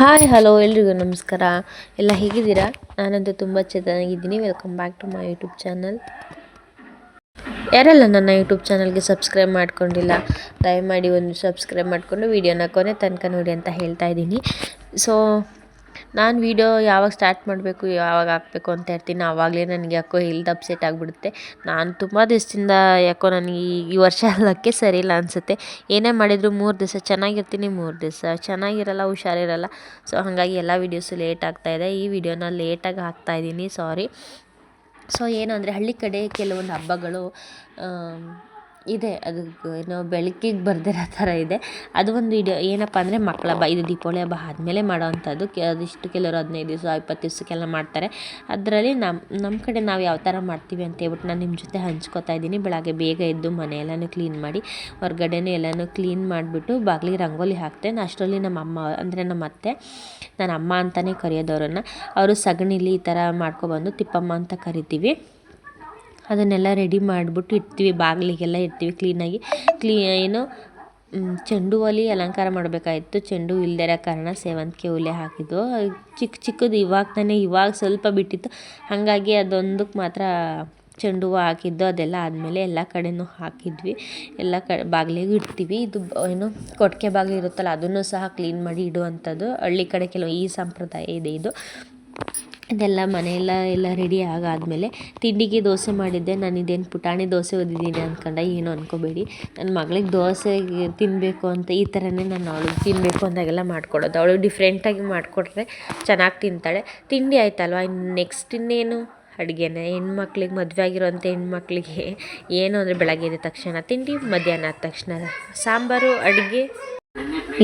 Hi hello ಎಲ್ರಿಗೂ ನಮಸ್ಕಾರ. ಎಲ್ಲ ಹೇಗಿದ್ದೀರಾ? ನಾನಂತೂ ತುಂಬ ಚೆನ್ನಾಗಿದ್ದೀನಿ. Welcome back to my YouTube channel ಯಾರೆಲ್ಲ ನನ್ನ ಯೂಟ್ಯೂಬ್ ಚಾನಲ್ಗೆ ಸಬ್ಸ್ಕ್ರೈಬ್ ಮಾಡ್ಕೊಂಡಿಲ್ಲ, ದಯಮಾಡಿ ಒಂದು ಸಬ್ಸ್ಕ್ರೈಬ್ ಮಾಡಿಕೊಂಡು ವೀಡಿಯೋನ ಕೊನೆ ತನಕ ನೋಡಿ ಅಂತ ಹೇಳ್ತಾ ಇದ್ದೀನಿ. ಸೊ ನಾನು ವೀಡಿಯೋ ಯಾವಾಗ ಸ್ಟಾರ್ಟ್ ಮಾಡಬೇಕು, ಯಾವಾಗ ಹಾಕಬೇಕು ಅಂತ ಇರ್ತೀನಿ ಆವಾಗಲೇ ನನಗೆ ಯಾಕೋ ಹೆಲ್ತ್ ಅಪ್ಸೆಟ್ ಆಗಿಬಿಡುತ್ತೆ. ನಾನು ತುಂಬ ದಿವಸದಿಂದ ಯಾಕೋ ನನಗೆ ಈ ವರ್ಷ ಎಲ್ಲಕ್ಕೆ ಸರಿ ಇಲ್ಲ ಅನಿಸುತ್ತೆ. ಏನೇ ಮಾಡಿದರೂ ಮೂರು ದಿವಸ ಚೆನ್ನಾಗಿರ್ತೀನಿ, ಮೂರು ದಿವಸ ಚೆನ್ನಾಗಿರಲ್ಲ, ಹುಷಾರಿರಲ್ಲ. ಸೊ ಹಾಗಾಗಿ ಎಲ್ಲ ವೀಡಿಯೋಸು ಲೇಟ್ ಆಗ್ತಾಯಿದೆ ಈ ವಿಡಿಯೋನ ಲೇಟಾಗಿ ಹಾಕ್ತಾಯಿದ್ದೀನಿ ಸಾರಿ ಸೊ ಏನು ಅಂದರೆ ಹಳ್ಳಿ ಕಡೆ ಕೆಲವೊಂದು ಹಬ್ಬಗಳು ಇದೆ. ಅದು ಏನೋ ಬೆಳಕಿಗೆ ಬರ್ದಿರೋ ಥರ ಇದೆ. ಅದು ಒಂದು ಇಡ, ಏನಪ್ಪ ಅಂದರೆ ಮಕ್ಕಳ ಹಬ್ಬ, ಇದು ದೀಪಾವಳಿ ಹಬ್ಬ ಆದಮೇಲೆ ಮಾಡೋವಂಥದ್ದು. ಕೆ, ಅದಿಷ್ಟು ಕೆಲವರು ಹದಿನೈದು ದಿವಸ, ಇಪ್ಪತ್ತು ದಿವಸಕ್ಕೆಲ್ಲ ಮಾಡ್ತಾರೆ. ಅದರಲ್ಲಿ ನಮ್ಮ ನಮ್ಮ ಕಡೆ ನಾವು ಯಾವ ಥರ ಮಾಡ್ತೀವಿ ಅಂತ ಹೇಳ್ಬಿಟ್ಟು ನಾನು ನಿಮ್ಮ ಜೊತೆ ಹಂಚ್ಕೋತಾ ಇದ್ದೀನಿ. ಬೆಳಗ್ಗೆ ಬೇಗ ಎದ್ದು ಮನೆ ಕ್ಲೀನ್ ಮಾಡಿ, ಹೊರ್ಗಡೆನೂ ಎಲ್ಲನೂ ಕ್ಲೀನ್ ಮಾಡಿಬಿಟ್ಟು ಬಾಗಿಲಿಗೆ ರಂಗೋಲಿ ಹಾಕ್ತೇನೆ ಅಷ್ಟರಲ್ಲಿ ನಮ್ಮ ಅಮ್ಮ, ಅಂದರೆ ನಮ್ಮ ಅತ್ತೆ ನನ್ನ ಅಮ್ಮ ಅಂತಲೇ ಕರೆಯೋದವ್ರನ್ನ ಅವರು ಸಗಣಿಲಿ ಈ ಥರ ಮಾಡ್ಕೊಬಂದು ತಿಪ್ಪಮ್ಮ ಅಂತ ಕರಿತೀವಿ. ಅದನ್ನೆಲ್ಲ ರೆಡಿ ಮಾಡಿಬಿಟ್ಟು ಇಡ್ತೀವಿ ಬಾಗಿಲಿಗೆಲ್ಲ ಇಡ್ತೀವಿ ಕ್ಲೀನಾಗಿ ಕ್ಲೀ ಏನು ಚೆಂಡು ಹೂವಲ್ಲಿ ಅಲಂಕಾರ ಮಾಡಬೇಕಾಗಿತ್ತು ಚೆಂಡು ಇರೋ ಕಾರಣ ಸೇವಂತಿಗೆ ಹೂಲೆ ಹಾಕಿದ್ದು ಚಿಕ್ಕ ಚಿಕ್ಕದು ಇವಾಗ ತಾನೇ ಇವಾಗ ಸ್ವಲ್ಪ ಬಿಟ್ಟಿತ್ತು. ಹಾಗಾಗಿ ಅದೊಂದಕ್ಕೆ ಮಾತ್ರ ಚೆಂಡು ಹೂವು ಹಾಕಿದ್ದು, ಅದೆಲ್ಲ ಆದಮೇಲೆ ಎಲ್ಲ ಕಡೆಯೂ ಹಾಕಿದ್ವಿ. ಎಲ್ಲ ಕ, ಬಾಗಿಲಿಗೂ ಇಡ್ತೀವಿ. ಇದು ಏನು, ಕೊಟ್ಟಿಗೆ ಬಾಗಿಲು ಇರುತ್ತಲ್ಲ, ಅದನ್ನು ಸಹ ಕ್ಲೀನ್ ಮಾಡಿ ಇಡುವಂಥದ್ದು. ಹಳ್ಳಿ ಕಡೆ ಕೆಲವು ಈ ಸಂಪ್ರದಾಯ ಇದೆ ಇದು. ಇದೆಲ್ಲ ಮನೆಯೆಲ್ಲ ಎಲ್ಲ ರೆಡಿ ಆಗಾದಮೇಲೆ ತಿಂಡಿಗೆ ದೋಸೆ ಮಾಡಿದ್ದೆ. ನಾನು ಇದೇನು ಪುಟಾಣಿ ದೋಸೆ ಓದಿದ್ದೀನಿ ಅಂದ್ಕೊಂಡೆ ಏನು ಅಂದ್ಕೋಬೇಡಿ ನನ್ನ ಮಗಳಿಗೆ ದೋಸೆಗೆ ತಿನ್ನಬೇಕು ಅಂತ ಈ ಥರನೇ ನಾನು ಅವಳಿಗೆ ತಿನ್ನಬೇಕು ಅಂದಾಗೆಲ್ಲ ಮಾಡ್ಕೊಡೋದು. ಅವಳು ಡಿಫ್ರೆಂಟಾಗಿ ಮಾಡಿಕೊಟ್ರೆ ಚೆನ್ನಾಗಿ ತಿಂತಾಳೆ. ತಿಂಡಿ ಆಯ್ತಲ್ವ? ಇನ್ನು ನೆಕ್ಸ್ಟ್ ಇನ್ನೇನು? ಅಡುಗೆನೇ. ಹೆಣ್ಮಕ್ಳಿಗೆ ಮದುವೆ ಆಗಿರೋಂಥ ಹೆಣ್ಮಕ್ಳಿಗೆ ಏನು ಅಂದರೆ ಬೆಳಗ್ಗೆ ಎದ್ದ ತಕ್ಷಣ ತಿಂಡಿ, ಮಧ್ಯಾಹ್ನ ಆದ ತಕ್ಷಣ ಸಾಂಬಾರು, ಅಡುಗೆ.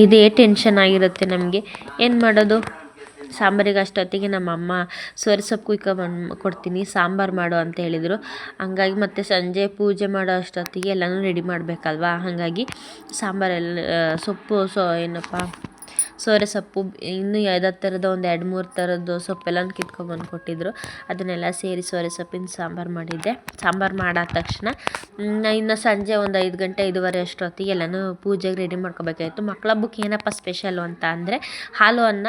ಇದೇ ಟೆನ್ಷನ್ ಆಗಿರುತ್ತೆ ನಮಗೆ. ಏನು ಮಾಡೋದು? ಸಾಂಬಾರಿಗೆ ಅಷ್ಟೊತ್ತಿಗೆ ನಮ್ಮಮ್ಮ ಅಮ್ಮ ಸೊಪ್ಪು ಕುಯ್ಕೊಂಬಂದು ಕೊಡ್ತೀನಿ, ಸಾಂಬಾರು ಮಾಡು ಅಂತ ಹೇಳಿದರು. ಹಂಗಾಗಿ ಮತ್ತು ಸಂಜೆ ಪೂಜೆ ಮಾಡೋ ಅಷ್ಟೊತ್ತಿಗೆ ಎಲ್ಲನೂ ರೆಡಿ ಮಾಡಬೇಕಲ್ವಾ? ಹಾಗಾಗಿ ಸಾಂಬಾರೆಲ್ಲ ಸೊಪ್ಪು, ಸೊ, ಏನಪ್ಪ? ಸೋರೆ ಸೊಪ್ಪು, ಇನ್ನೂ ಐದಾರು ಥರದ ಒಂದು ಎರಡು ಮೂರು ಥರದ್ದು ಸೊಪ್ಪೆಲ್ಲ ಕಿತ್ಕೊಂಡ್ಬಂದು ಕೊಟ್ಟಿದ್ದರು ಅದನ್ನೆಲ್ಲ ಸೇರಿ ಸೋರೆ ಸೊಪ್ಪಿನ ಸಾಂಬಾರು ಮಾಡಿದ್ದೆ. ಸಾಂಬಾರು ಮಾಡಾದ ತಕ್ಷಣ, ಇನ್ನು ಸಂಜೆ ಒಂದು ಐದು ಗಂಟೆ ಐದುವರೆ ಅಷ್ಟೊತ್ತಿಗೆ ಎಲ್ಲನೂ ಪೂಜೆಗೆ ರೆಡಿ ಮಾಡ್ಕೋಬೇಕಾಯಿತು ಮಕ್ಕಳ ಬುಕ್ ಏನಪ್ಪ ಸ್ಪೆಷಲು ಅಂತ ಅಂದರೆ, ಹಾಲು ಅನ್ನ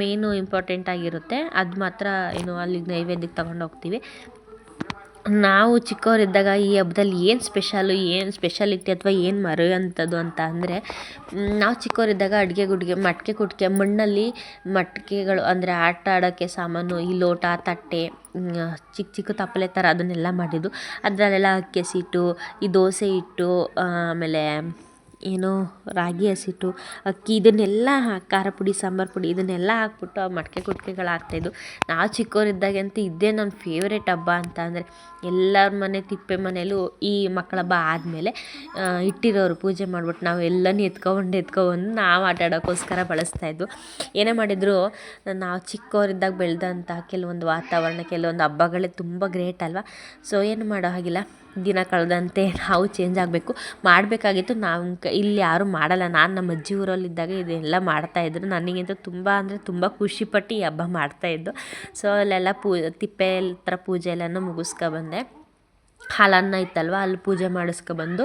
ಮೇನು ಇಂಪಾರ್ಟೆಂಟ್ ಆಗಿರುತ್ತೆ. ಅದು ಮಾತ್ರ, ಏನು, ಅಲ್ಲಿಗೆ ನೈವೇದ್ಯಕ್ಕೆ ತೊಗೊಂಡೋಗ್ತೀವಿ ನಾವು ಚಿಕ್ಕವರಿದ್ದಾಗ ಈ ಹಬ್ದಲ್ಲಿ ಏನು ಸ್ಪೆಷಲ್ಲು ಏನು ಸ್ಪೆಷಾಲಿಟಿ ಅಥವಾ ಏನು ಮರೆಯುವಂಥದ್ದು ಅಂತ ಅಂದರೆ ನಾವು ಚಿಕ್ಕವರಿದ್ದಾಗ ಅಡುಗೆ ಗುಡ್ಗೆ, ಮಟ್ಕೆ ಕುಟ್ಕೆ ಮಣ್ಣಲ್ಲಿ ಮಟ್ಕೆಗಳು ಅಂದರೆ ಆಟ ಆಡೋಕ್ಕೆ ಸಾಮಾನು, ಈ ಲೋಟ, ತಟ್ಟೆ ಚಿಕ್ಕ ಚಿಕ್ಕ ತಪ್ಪಲೆ ಥರ ಅದನ್ನೆಲ್ಲ ಮಾಡಿದ್ದು. ಅದರಲ್ಲೆಲ್ಲ ಅಕ್ಕಿ ಹಸಿಟ್ಟು ಈ ದೋಸೆ ಹಿಟ್ಟು ಆಮೇಲೆ ಏನು ರಾಗಿ ಹಸಿಟ್ಟು, ಅಕ್ಕಿ, ಇದನ್ನೆಲ್ಲ ಖಾರ ಪುಡಿ, ಸಾಂಬಾರು ಪುಡಿ, ಇದನ್ನೆಲ್ಲ ಹಾಕ್ಬಿಟ್ಟು ಆ ಮಡಕೆ ಕುಟ್ಕೆಗಳು ನಾವು ಚಿಕ್ಕವರಿದ್ದಾಗಂತೂ ಇದೇ ನನ್ನ ಫೇವ್ರೇಟ್ ಹಬ್ಬ ಅಂತ ಅಂದರೆ ಎಲ್ಲರ ಮನೆ, ತಿಪ್ಪೆ ಮನೆಯಲ್ಲೂ ಈ ಮಕ್ಕಳ ಹಬ್ಬ ಆದಮೇಲೆ ಇಟ್ಟಿರೋರು ಪೂಜೆ ಮಾಡ್ಬಿಟ್ಟು ನಾವು ಎಲ್ಲನೂ ಎತ್ಕೊಂಡು ಎತ್ಕೊಬಂದು ನಾವು ಆಟಾಡೋಕ್ಕೋಸ್ಕರ ಬಳಸ್ತಾಯಿದ್ವು ಏನೇ ಮಾಡಿದರೂ, ನಾವು ಚಿಕ್ಕವರಿದ್ದಾಗ ಬೆಳೆದಂಥ ಕೆಲವೊಂದು ವಾತಾವರಣ, ಕೆಲವೊಂದು ಹಬ್ಬಗಳೇ ತುಂಬ ಗ್ರೇಟ್ ಅಲ್ವಾ? ಸೊ ಏನು ಮಾಡೋ ಹಾಗಿಲ್ಲ. ದಿನ ಕಳೆದಂತೆ ನಾವು ಚೇಂಜ್ ಆಗಬೇಕು. ಮಾಡಬೇಕಾಗಿತ್ತು, ನಾವು ಇಲ್ಲಿ ಯಾರೂ ಮಾಡಲ್ಲ. ನಾನು ನಮ್ಮ ಅಜ್ಜಿ ಊರಲ್ಲಿದ್ದಾಗ ಇದೆಲ್ಲ ಮಾಡ್ತಾಯಿದ್ರು ನನಗಂತೂ ತುಂಬ ಅಂದರೆ ತುಂಬ ಖುಷಿಪಟ್ಟು ಈ ಹಬ್ಬ ಮಾಡ್ತಾಯಿದ್ದು ಸೊ ಅಲ್ಲೆಲ್ಲ ಪೂ ತಿಪ್ಪೆ ಹತ್ರ ಪೂಜೆ ಎಲ್ಲನೂ ಮುಗಿಸ್ಕೊಬಂದೆ ಹಾಲನ್ನ ಇತ್ತಲ್ವ, ಅಲ್ಲಿ ಪೂಜೆ ಮಾಡಿಸ್ಕೊಬಂದು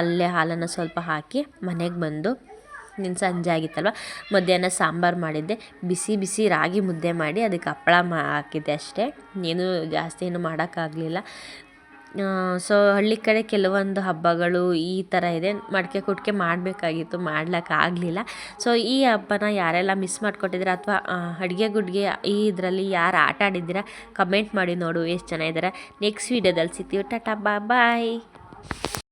ಅಲ್ಲೇ ಹಾಲನ್ನು ಸ್ವಲ್ಪ ಹಾಕಿ ಮನೆಗೆ ಬಂದು ನಿನ್ನ ಸಂಜೆ ಆಗಿತ್ತಲ್ವ, ಮಧ್ಯಾಹ್ನ ಸಾಂಬಾರು ಮಾಡಿದ್ದೆ. ಬಿಸಿ ಬಿಸಿ ರಾಗಿ ಮುದ್ದೆ ಮಾಡಿ ಅದಕ್ಕೆ ಹಪ್ಪಳ ಮಾ ಹಾಕಿದ್ದೆ ಅಷ್ಟೇ. ಏನೂ ಜಾಸ್ತಿ ಏನು ಮಾಡೋಕ್ಕಾಗಲಿಲ್ಲ. ಸೊ ಹಳ್ಳಿ ಕಡೆ ಕೆಲವೊಂದು ಹಬ್ಬಗಳು ಈ ಥರ ಇದೆ. ಮಡಿಕೆ ಕುಟ್ಕೆ ಮಾಡಬೇಕಾಗಿತ್ತು ಆಗಲಿಲ್ಲ. ಸೊ ಈ ಹಬ್ಬನ ಯಾರೆಲ್ಲ ಮಿಸ್ ಮಾಡಿಕೊಟ್ಟಿದ್ರೆ ಅಥವಾ ಅಡುಗೆ ಗುಡ್ಗೆ ಈ ಇದರಲ್ಲಿ ಯಾರು ಆಟ ಆಡಿದ್ದೀರಾ ಕಮೆಂಟ್ ಮಾಡಿ ನೋಡು. ಎಷ್ಟು ಜನ ಇದ್ದಾರೆ ನೆಕ್ಸ್ಟ್ ವೀಡಿಯೋದಲ್ಲಿ ಸಿಗ್ತೀವಿ. ಟಾಟಾ ಬಾ ಬಾಯ್